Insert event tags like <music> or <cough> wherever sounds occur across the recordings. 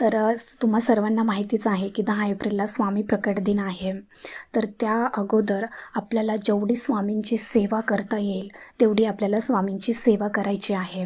तर तुम्हा सर्वांना माहितीच आहे की दहा एप्रिलला स्वामी प्रकट दिन आहे. तर त्या अगोदर आपल्याला जेवढी स्वामींची सेवा करता येईल तेवढी आपल्याला स्वामींची सेवा करायची आहे.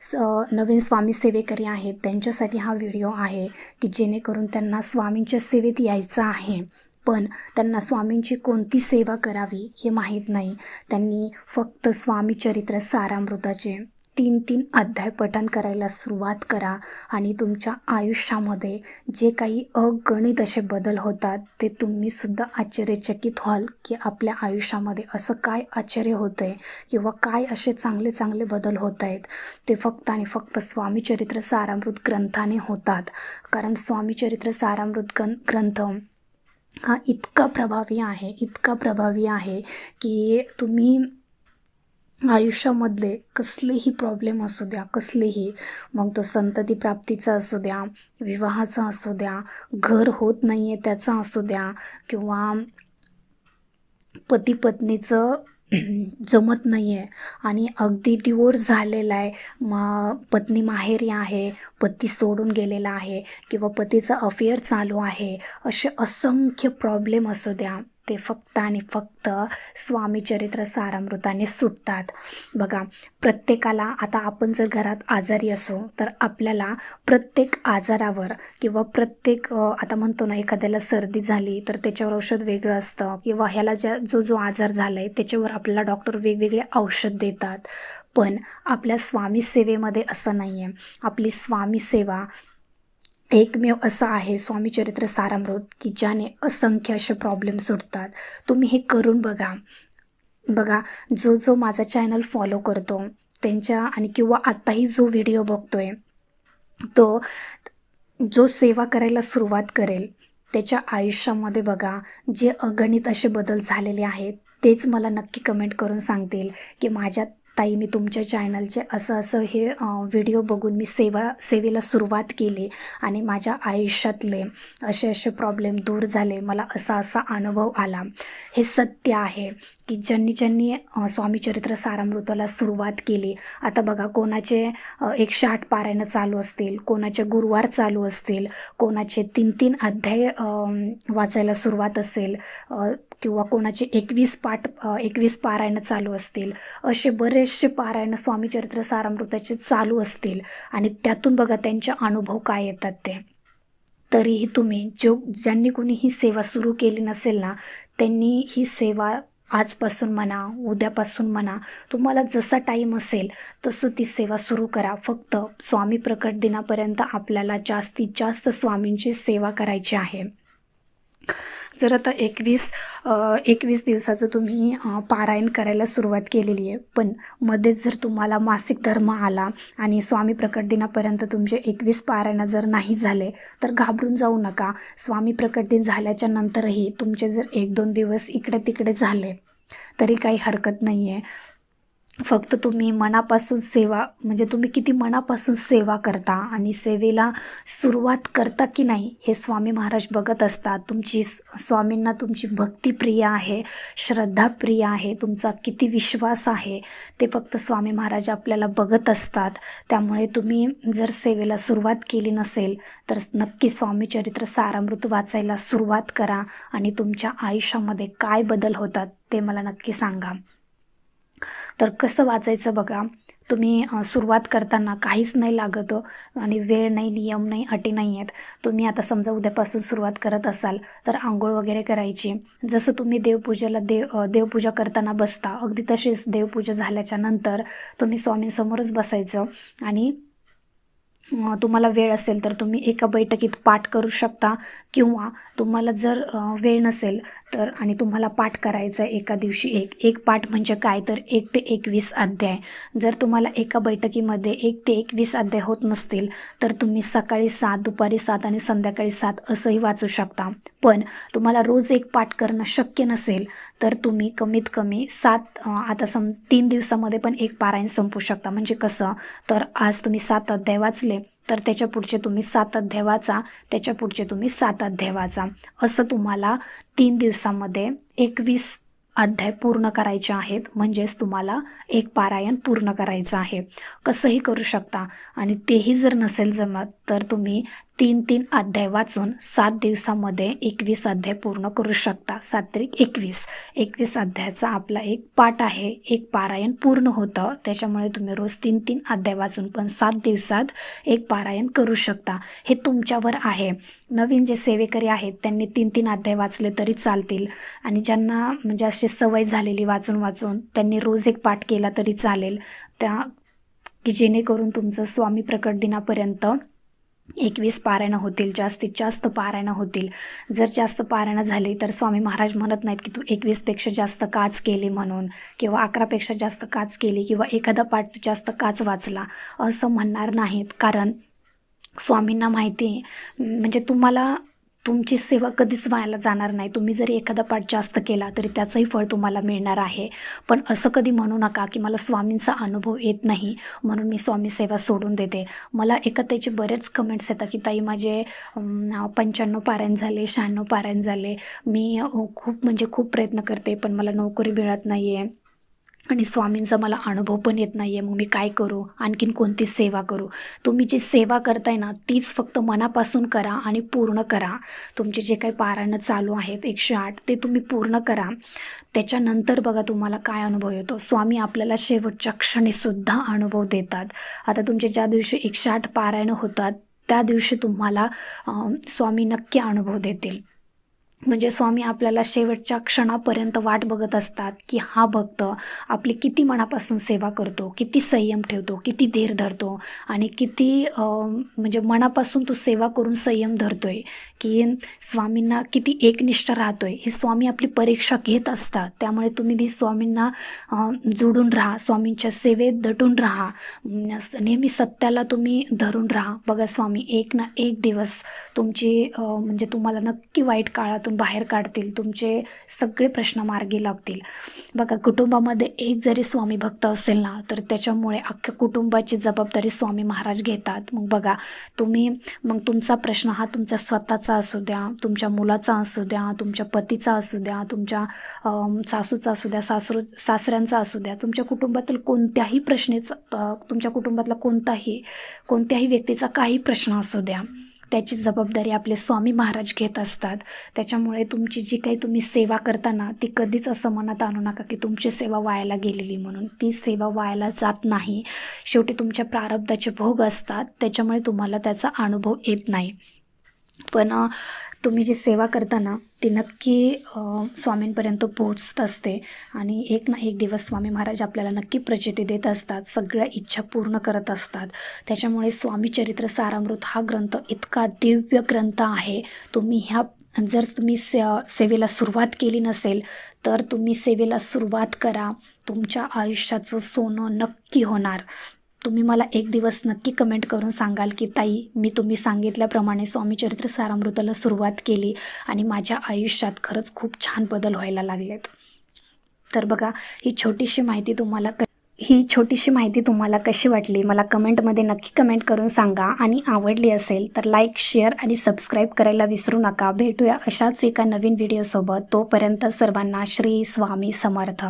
स नवीन स्वामी सेवेकरी आहेत. त्यांच्यासाठी हा व्हिडिओ आहे की जेणेकरून त्यांना स्वामींच्या सेवेत यायचं आहे. पण त्यांना स्वामींची कोणती सेवा करावी हे माहीत नाही. त्यांनी फक्त स्वामी चरित्र सारामृताचे तीन तीन अध्याय पठण करायला सुरुवात करा आणि तुमच्या आयुष्यामध्ये जे काही अगणित असे बदल होतात ते तुम्हीसुद्धा आश्चर्यचकित व्हाल की आपल्या आयुष्यामध्ये असं काय आश्चर्य होतं आहे किंवा काय असे चांगले चांगले बदल होत आहेत ते फक्त आणि फक्त स्वामी चरित्र सारामृत ग्रंथाने होतात. कारण स्वामी चरित्र सारामृत ग्रं ग्रंथ हा इतका प्रभावी आहे इतका प्रभावी आहे की तुम्ही आयुष्यामधले कसलेही प्रॉब्लेम असू द्या कसलेही मग तो संतती प्राप्तीचा असू द्या विवाहाचा असू द्या घर होत नाही आहे त्याचा असू द्या किंवा पती पत्नीचं <clears throat> जमत नाही आहे आणि अगदी डिवोर्स झालेला आहे मा पत्नी माहेरी आहे पती सोडून गेलेला आहे किंवा पतीचं अफेअर चालू आहे असे असंख्य प्रॉब्लेम असू द्या. ते फक्त आणि फक्त स्वामी चरित्र सारामृताने सुटतात. बघा प्रत्येकाला आता आपण जर घरात आजारी असो तर आपल्याला प्रत्येक आजारावर किंवा प्रत्येक आता म्हणतो ना एखाद्याला सर्दी झाली तर त्याच्यावर औषध वेगळं असतं. किंवा ह्याला ज्या जो जो आजार झाला आहे त्याच्यावर आपल्याला डॉक्टर वेगवेगळे औषध देतात. पण आपल्या स्वामी सेवेमध्ये असं नाही आहे आपली स्वामी सेवा एकमेव असं आहे स्वामी चरित्र सारामृत की ज्याने असंख्य असे प्रॉब्लेम सुटतात तुम्ही हे करून बघा. बघा जो जो माझा चॅनल फॉलो करतो त्यांच्या आणि किंवा आत्ताही जो व्हिडिओ बघतोय तो जो सेवा करायला सुरुवात करेल त्याच्या आयुष्यामध्ये बघा जे अगणित असे बदल झालेले आहेत तेच मला नक्की कमेंट करून सांगतील की माझ्या ताई मी तुमच्या चॅनलचे असं असं हे व्हिडिओ बघून मी सेवा सेवेला सुरुवात केली आणि माझ्या आयुष्यातले असे असे प्रॉब्लेम दूर झाले. मला असा असा अनुभव आला. हे सत्य आहे की ज्यांनी ज्यांनी स्वामीचरित्र स्वामी चरित्र सारामृताला सुरुवात केली. आता बघा कोणाचे एकशे आठ पारायणं चालू असतील कोणाचे गुरुवार चालू असतील कोणाचे तीन तीन अध्याय वाचायला सुरुवात असेल किंवा कोणाचे एकवीस पाठ एकवीस पारायणं चालू असतील असे बरे बरेचसे पारायण स्वामी चरित्र सारामृताचे चालू असतील आणि त्यातून बघा त्यांचे अनुभव काय येतात ते. तरीही तुम्ही जो ज्यांनी कोणी ही सेवा सुरू केली नसेल ना त्यांनी ही सेवा आजपासून म्हणा उद्यापासून म्हणा तुम्हाला जसा टाईम असेल तसं ती सेवा सुरू करा. फक्त स्वामी प्रकट दिनापर्यंत आपल्याला जास्तीत जास्त स्वामींची सेवा करायची आहे. जर आता एकवीस एकवीस दिवसाचं तुम्ही पारायण करायला सुरुवात केलेली आहे पण मध्येच जर तुम्हाला मासिक धर्म आला आणि स्वामी प्रकट दिनापर्यंत तुमचे एकवीस पारायण जर नाही झाले तर घाबरून जाऊ नका. स्वामी प्रकट दिन झाल्याच्या नंतरही तुमचे जर एक दोन दिवस इकडे तिकडे झाले तरी काही हरकत नाही आहे फक्त तुम्ही मनापासून सेवा म्हणजे तुम्ही किती मनापासून सेवा करता आणि सेवेला सुरुवात करता की नाही हे स्वामी महाराज बघत असतात. तुमची स्वामींना तुमची भक्तीप्रिय आहे श्रद्धाप्रिय आहे तुमचा किती विश्वास आहे ते फक्त स्वामी महाराज आपल्याला बघत असतात. त्यामुळे तुम्ही जर सेवेला सुरुवात केली नसेल तर नक्की स्वामी चरित्र सारामृत वाचायला सुरुवात करा आणि तुमच्या आयुष्यामध्ये काय बदल होतात ते मला नक्की सांगा. तर कसं वाचायचं बघा. तुम्ही सुरुवात करताना काहीच नाही लागत हो. आणि वेळ नाही नियम नाही अटी नाही आहेत. तुम्ही आता समजा उद्यापासून सुरुवात करत असाल तर आंघोळ वगैरे करायची. जसं तुम्ही देवपूजेला देव देवपूजा करताना बसता अगदी तशीच देवपूजा झाल्याच्यानंतर तुम्ही स्वामींसमोरच बसायचं. आणि तुम्हाला वेळ असेल तर तुम्ही एका बैठकीत पाठ करू शकता किंवा तुम्हाला जर वेळ नसेल तर आणि तुम्हाला पाठ करायचं आहे एका दिवशी एक. एक पाठ म्हणजे काय? तर एक ते एकवीस अध्याय. जर तुम्हाला एका बैठकीमध्ये एक ते एकवीस अध्याय होत नसतील तर तुम्ही सकाळी सात दुपारी सात आणि संध्याकाळी सात असंही वाचू शकता. पण तुम्हाला रोज एक पाठ करणं शक्य नसेल तर तुम्ही कमीत कमी सात आता सम तीन दिवसामध्ये पण एक पारायण संपू शकता. म्हणजे कसं? तर आज तुम्ही सात अध्याय वाचले तर त्याच्या पुढचे तुम्ही सात अध्याय वाचा त्याच्या पुढचे तुम्ही सात अध्याय वाचा. असं तुम्हाला तीन दिवसामध्ये एकवीस अध्याय पूर्ण करायचे आहेत म्हणजेच तुम्हाला एक पारायण पूर्ण करायचं आहे. कसंही करू शकता आणि तेही जर नसेल जमत तर तुम्ही तीन तीन अध्याय वाचून सात दिवसामध्ये एकवीस अध्याय पूर्ण करू शकता. सात तरी एकवीस. एकवीस अध्यायाचा आपला एक पाठ आहे. एक पारायण पूर्ण होतं. त्याच्यामुळे तुम्ही रोज तीन तीन अध्याय वाचून पण सात दिवसात एक पारायण करू शकता. हे तुमच्यावर आहे. नवीन जे सेवेकरी आहेत त्यांनी तीन तीन अध्याय वाचले तरी चालतील. आणि ज्यांना म्हणजे अशी सवय झालेली वाचून वाचून त्यांनी रोज एक पाठ केला तरी चालेल. त्या की जेणेकरून तुमचं स्वामी प्रकट दिनापर्यंत एकवीस पारायणं होतील जास्तीत जास्त पारायणं होतील. जर जास्त पारायणं झाली तर स्वामी महाराज म्हणत नाहीत की तू एकवीसपेक्षा जास्त काच केली म्हणून किंवा अकरापेक्षा जास्त काच केली किंवा एखादा पाठ तू जास्त काच वाचला असं म्हणणार नाहीत. कारण स्वामींना माहिती आहे. म्हणजे तुम्हाला तुमची सेवा कधीच व्हायला जाणार नाही. तुम्ही जरी एखादा पाठ जास्त केला तरी त्याचंही फळ तुम्हाला मिळणार आहे. पण असं कधी म्हणू नका की मला स्वामींचा अनुभव येत नाही म्हणून मी स्वामी सेवा सोडून देते. मला एका त्याचे बरेच कमेंट्स येतात की ताई माझे पंच्याण्णव पारायण झाले शहाण्णव पारायण झाले. मी खूप म्हणजे खूप प्रयत्न करते पण मला नोकरी मिळत नाही आहे आणि स्वामींचा मला अनुभव पण येत नाही आहे मग मी काय करू? आणखीन कोणती सेवा करू? तुम्ही जी सेवा करताय ना तीच फक्त मनापासून करा आणि पूर्ण करा. तुमचे जे काही पारायणं चालू आहेत एकशे आठ ते तुम्ही पूर्ण करा. त्याच्यानंतर बघा तुम्हाला काय अनुभव येतो. स्वामी आपल्याला शेवटच्या क्षणीसुद्धा अनुभव देतात. आता तुमचे ज्या दिवशी एकशे आठ पारायणं होतात त्या दिवशी तुम्हाला स्वामी नक्की अनुभव देतील. म्हणजे स्वामी आपल्याला शेवटच्या क्षणापर्यंत वाट बघत असतात की हा भक्त आपली किती मनापासून सेवा करतो किती संयम ठेवतो किती धीर धरतो आणि किती म्हणजे मनापासून तो सेवा करून संयम धरतोय की स्वामींना किती एकनिष्ठ राहतोय. ही स्वामी आपली परीक्षा घेत असतात. त्यामुळे तुम्ही बी स्वामींना जुडून जोडून राहा स्वामींच्या सेवेत दटून राहा. नेहमी सत्याला तुम्ही धरून राहा. बघा स्वामी एक ना एक दिवस तुमची म्हणजे तुम्हाला नक्की वाईट काळातून बाहेर काढतील तुमचे सगळे प्रश्न मार्गी लागतील. बघा कुटुंबामध्ये एक जरी स्वामी भक्त असेल ना तर त्याच्यामुळे अख्ख्या कुटुंबाची जबाबदारी स्वामी महाराज घेतात. मग बघा तुम्ही मग तुमचा प्रश्न हा तुमचा स्वतःचा असू द्या तुमच्या मुलाचा असू द्या तुमच्या पतीचा असू द्या तुमच्या सासूचा असू द्या सासरू सासऱ्यांचा असू द्या तुमच्या कुटुंबातील कोणत्याही प्रश्नेचा तुमच्या कुटुंबातला कोणताही कोणत्याही व्यक्तीचा काही प्रश्न असू द्या. त्याची जबाबदारी आपले स्वामी महाराज घेत असतात. त्याच्यामुळे तुमची जी काही तुम्ही सेवा करताना ती कधीच असं मनात आणू नका की तुमची सेवा वायाला गेलेली म्हणून. ती सेवा वायाला जात नाही. शेवटी तुमच्या प्रारब्धाचे भोग असतात. त्याच्यामुळे तुम्हाला त्याचा अनुभव येत नाही. पण तुम्ही जी सेवा करताना ती नक्की स्वामींपर्यंत पोहोचत असते. आणि एक ना एक दिवस स्वामी महाराज आपल्याला नक्की प्रचिती देत असतात सगळ्या इच्छा पूर्ण करत असतात. त्याच्यामुळे स्वामी चरित्र सारामृत हा ग्रंथ इतका दिव्य ग्रंथ आहे. तुम्ही ह्या जर तुम्ही से सेवेला सुरुवात केली नसेल तर तुम्ही सेवेला सुरुवात करा. तुमच्या आयुष्याचं सोनं नक्की होणार. तुम्ही मला एक दिवस नक्की कमेंट करून सांगाल की ताई मी तुम्ही सांगितल्याप्रमाणे स्वामी चरित्र सारामृताला सुरुवात केली आणि माझ्या आयुष्यात खरंच खूप छान बदल व्हायला लागलेत. तर बघा ही छोटीशी माहिती तुम्हाला क ही छोटीशी माहिती तुम्हाला कशी वाटली मला कमेंटमध्ये नक्की कमेंट करून सांगा. आणि आवडली असेल तर लाईक शेअर आणि सबस्क्राईब करायला विसरू नका. भेटूया अशाच एका नवीन व्हिडिओसोबत तोपर्यंत सर्वांना श्री स्वामी समर्थ.